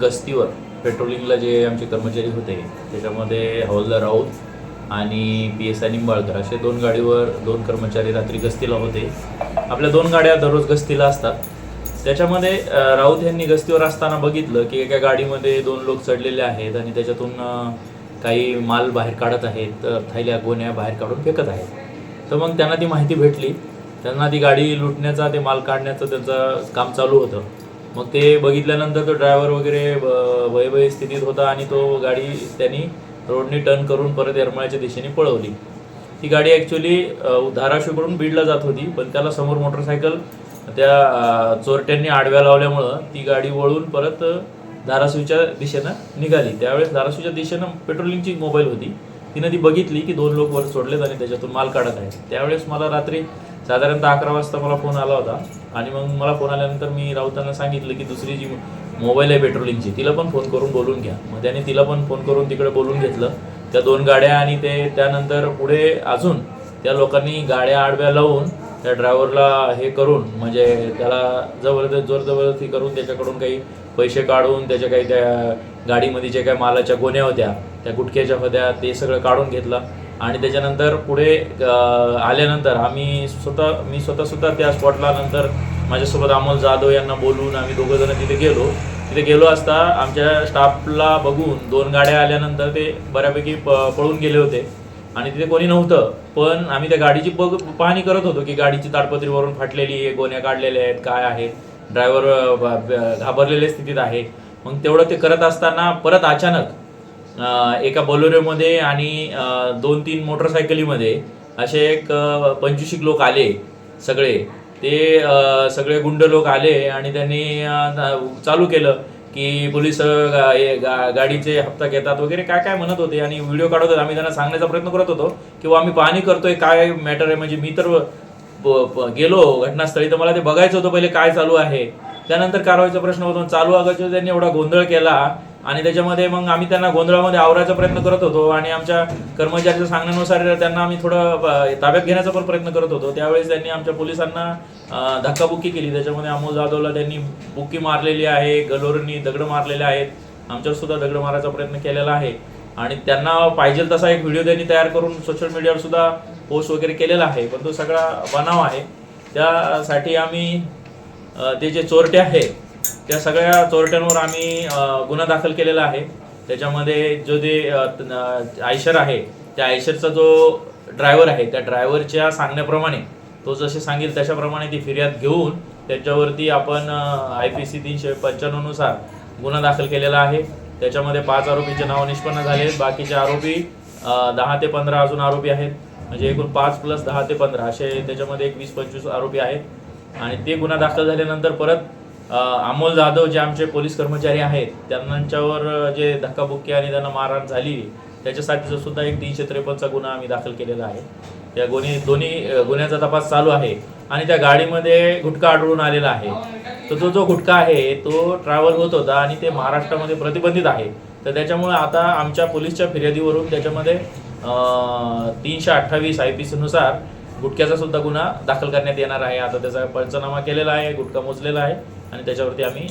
गस्तीवर पेट्रोलिंगला जे आमचे कर्मचारी होते त्याच्यामध्ये हवालदार राऊत आणि पी एस आय निंबाळकर असे दोन गाडीवर दोन कर्मचारी रात्री गस्तीला होते. आपल्या दोन गाड्या दररोज गस्तीला असतात. त्याच्यामध्ये राऊत यांनी गस्तीवर असताना बघितलं की एका गाडीमध्ये दोन लोक चढलेले आहेत आणि त्याच्यातून काही माल बाहेर काढत आहेत तर थैल्या गोण्या बाहेर काढून फेकत आहेत. तर मग त्यांना ती माहिती भेटली. त्यांना ती गाडी लुटण्याचा ते माल काढण्याचं त्यांचं काम चालू होतं. मग ते बघितल्यानंतर तो ड्रायव्हर वगैरे ब- भयभय स्थितीत होता आणि तो गाडी त्यांनी रोडनी टर्न करून परत येरमाळ्याच्या दिशेने पळवली. ती गाडी ॲक्च्युली धाराशिवकडून बीडला जात होती पण त्याला समोर मोटरसायकल त्या चोरट्यांनी आडव्या लावल्यामुळं ती गाडी वळून परत धाराशिवच्या दिशेनं निघाली. त्यावेळेस धाराशिवच्या दिशेनं पेट्रोलिंगची मोबाईल होती. तिनं ती बघितली की दोन लोक वर सोडलेत आणि त्याच्यातून माल काढत आहेत. त्यावेळेस मला रात्री साधारणतः अकरा वाजता मला फोन आला होता. आणि मग मला फोन आल्यानंतर मी राऊतांना सांगितलं की दुसरी जी मोबाईल आहे पेट्रोलिंगची तिला पण फोन करून बोलून घ्या. मग त्याने तिला पण फोन करून तिकडे बोलून घेतलं. त्या दोन गाड्या आणि ते त्यानंतर पुढे अजून त्या लोकांनी गाड्या आडव्या लावून त्या ड्रायव्हरला हे करून म्हणजे त्याला जबरदस्त जोर जबरदस्ती करून त्याच्याकडून काही पैसे काढून त्याच्या काही त्या गाडीमध्ये जे काही मालाच्या गोण्या होत्या त्या गुटख्याच्या होत्या ते सगळं काढून घेतलं. आणि त्याच्यानंतर पुढे आल्यानंतर आम्ही स्वतः मी स्वतःसुद्धा त्या स्पॉटला नंतर माझ्यासोबत अमोल जाधव यांना बोलून आम्ही दोघं जण तिथे गेलो. तिथे गेलो असता आमच्या स्टाफला बघून दोन गाड्या आल्यानंतर ते बऱ्यापैकी प पळून गेले होते. आणि तिथे कोणी नव्हतं पण आम्ही त्या गाडीची बघ पाहणी करत होतो की गाडीची ताडपत्रीवरून फाटलेली आहे गोण्या काढलेल्या आहेत काय आहे? ड्रायव्हर घाबरलेल्या स्थितीत आहे. मग तेवढं ते करत असताना परत अचानक एका बोलेरोमध्ये आणि दोन तीन मोटरसायकलीमध्ये असे एक अं, पंचवीस लोक आले सगळे. ते सगळे गुंड लोक आले आणि त्यांनी चालू केलं की पोलीस गा- हे गा- गाडीचे हप्ता घेतात वगैरे काय काय म्हणत होते आणि व्हिडिओ काढत होते. आम्ही त्यांना सांगण्याचा प्रयत्न करत होतो किंवा आम्ही पाहणी करतोय काय मॅटर आहे? म्हणजे मी तर ब- गेलो घटनास्थळी तर मला ते बघायचं होतं पहिले काय चालू आहे. त्यानंतर कारवाईचा प्रश्न होतो. चालू आगाच्या त्यांनी एवढा गोंधळ केला आणि त्याच्यामध्ये मग आम्ही त्यांना गोंधळामध्ये आवरायचा प्रयत्न करत होतो आणि आमच्या कर्मचाऱ्याच्या सांगण्यानुसार त्यांना आम्ही थोडं ब- ताब्यात घेण्याचा पण प्रयत्न करत होतो. त्यावेळेस त्यांनी आमच्या पोलिसांना धक्काबुक्की केली. त्याच्यामध्ये अमोल जाधवला त्यांनी बुक्की मारलेली आहे गलोरनी दगड मारलेले आहेत. आमच्यावर सुद्धा दगड मारायचा प्रयत्न केलेला आहे. आणि त्यांना पाहिजे तसा एक व्हिडिओ त्यांनी तयार करून सोशल मीडियावर सुद्धा पोस्ट वगैरे केलेला आहे. पण तो सगळा बनाव आहे. त्यासाठी आम्ही ते जे चोरटे आहे त्या सगळ्या चोरट्यांवर आम्ही गुन्हा दाखल केलेला आहे. त्याच्यामध्ये जो ते आयशर आहे त्या आयशरचा जो ड्रायव्हर आहे त्या ड्रायव्हरच्या सांगण्याप्रमाणे तो जसे सांगेल त्याच्याप्रमाणे ती फिर्याद घेऊन त्याच्यावरती आपण आय पी सी तीनशे पंच्याण्णवनुसार गुन्हा दाखल केलेला आहे. त्याच्यामध्ये पाच आरोपीचे नाव निष्पन्न झाले आहेत. बाकीचे आरोपी दहा ते पंधरा अजून आरोपी आहेत. म्हणजे एकूण पाच प्लस दहा ते पंधरा असे त्याच्यामध्ये एक वीस पंचवीस आरोपी आहेत. आणि ते गुन्हा दाखल झाल्यानंतर परत अमोल जाधव जे आमचे पोलीस कर्मचारी आहेत त्यांच्यावर जे धक्काबुक्की आणि त्यांना मारहाण झाली त्याच्यासाठीचा सुद्धा एक तीनशे त्रेपन्नचा गुन्हा आम्ही दाखल केलेला आहे. त्या गुन्हे दोन्ही गुन्ह्याचा तपास चालू आहे आणि त्या गाडीमध्ये गुटखा आढळून आलेला आहे. तर तो जो गुटखा आहे तो ट्रॅव्हल होत होता आणि ते महाराष्ट्रामध्ये प्रतिबंधित आहे. तर त्याच्यामुळे आता आमच्या पोलीसच्या फिर्यादीवरून त्याच्यामध्ये तीनशे अठ्ठावीस आय पी सीनुसार गुटख्याचा सुद्धा गुन्हा दाखल करण्यात येणार आहे. आता त्याचा पंचनामा केलेला आहे गुटखा मोजलेला आहे आणि त्याच्यावरती आम्ही